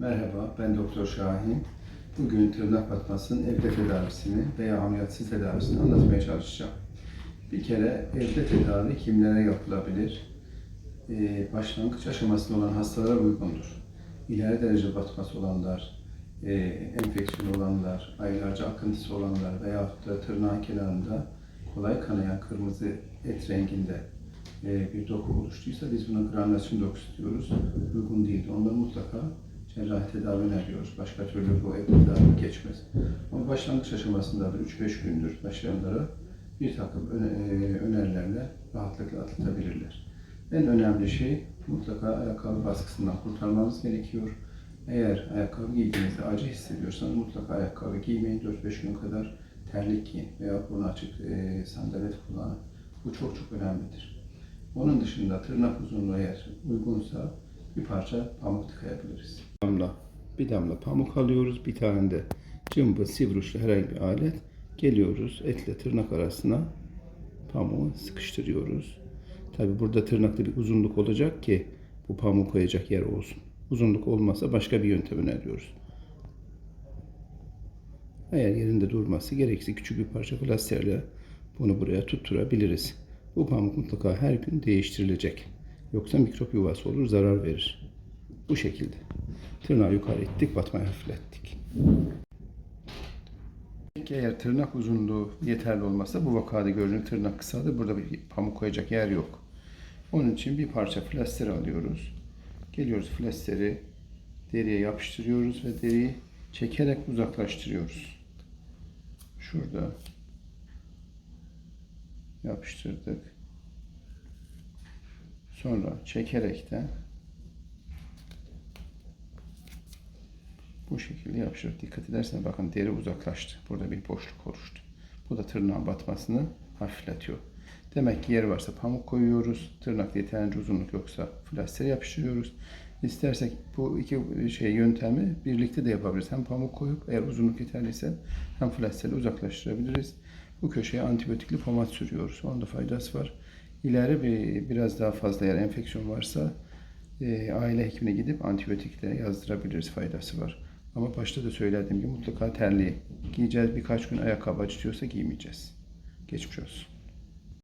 Merhaba, ben Doktor Şahin. Bugün tırnak batmasının evde tedavisini veya ameliyatsız tedavisini anlatmaya çalışacağım. Bir kere evde tedavi kimlere yapılabilir? Ee, başlangıç aşamasında olan hastalara uygundur. İleri derece batması olanlar, e, enfeksiyon olanlar, aylarca akıntısı olanlar veya da tırnağın kenarında kolay kanayan kırmızı et renginde e, bir doku oluştuysa biz buna granülasyon dokusu diyoruz. Uygun değildir. Onları mutlaka cerrahi tedavi öneriyoruz. Başka türlü bu ev tedavi geçmez. Ama başlangıç aşamasında da 3-5 gündür başlayanlara bir takım e, önerilerle rahatlıkla atlatabilirler. En önemli şey mutlaka ayakkabı baskısından kurtarmanız gerekiyor. Eğer ayakkabı giydiğinizde acı hissediyorsanız mutlaka ayakkabı giymeyin. 4-5 gün kadar terlik giyin veya burnu açık e, sandalet kullanın. Bu çok çok önemlidir. Onun dışında tırnak uzunluğu eğer uygunsa bir parça pamuk tıkayabiliriz. Bir damla pamuk alıyoruz. Bir tane de cımbız, sivri uçlu herhangi bir alet. Geliyoruz etle tırnak arasına pamuğu sıkıştırıyoruz. Tabi burada tırnakta bir uzunluk olacak ki bu pamuğu koyacak yer olsun. Uzunluk olmazsa başka bir yöntem öneriyoruz. Eğer yerinde durması gerekirse küçük bir parça plasterle bunu buraya tutturabiliriz. Bu pamuk mutlaka her gün değiştirilecek. Yoksa mikrop yuvası olur, zarar verir. Bu şekilde. Tırnağı yukarı ittik, batmayı hafiflettik. Eğer tırnak uzunluğu yeterli olmazsa bu vakada gördüğünüz tırnak kısadır. Burada bir pamuk koyacak yer yok. Onun için bir parça flaster alıyoruz. Geliyoruz flasteri deriye yapıştırıyoruz ve deriyi çekerek uzaklaştırıyoruz. Şurada yapıştırdık. Sonra çekerek de bu şekilde yapıştırdık. Dikkat ederseniz bakın deri uzaklaştı. Burada bir boşluk oluştu. Bu da tırnağın batmasını hafifletiyor. Demek ki yer varsa pamuk koyuyoruz. Tırnak yeterince uzunluk yoksa flaster yapıştırıyoruz. İstersek bu iki şey yöntemi birlikte de yapabiliriz. Hem pamuk koyup eğer uzunluk yeterliyse hem flasterle uzaklaştırabiliriz. Bu köşeye antibiyotikli pomat sürüyoruz. Onun da faydası var. İleri bir biraz daha fazla eğer enfeksiyon varsa e, aile hekimine gidip antibiyotikle yazdırabiliriz. Faydası var. Ama başta da söylediğim gibi mutlaka terliği giyeceğiz. Birkaç gün ayakkabı acıtıyorsa giymeyeceğiz. Geçmiş olsun.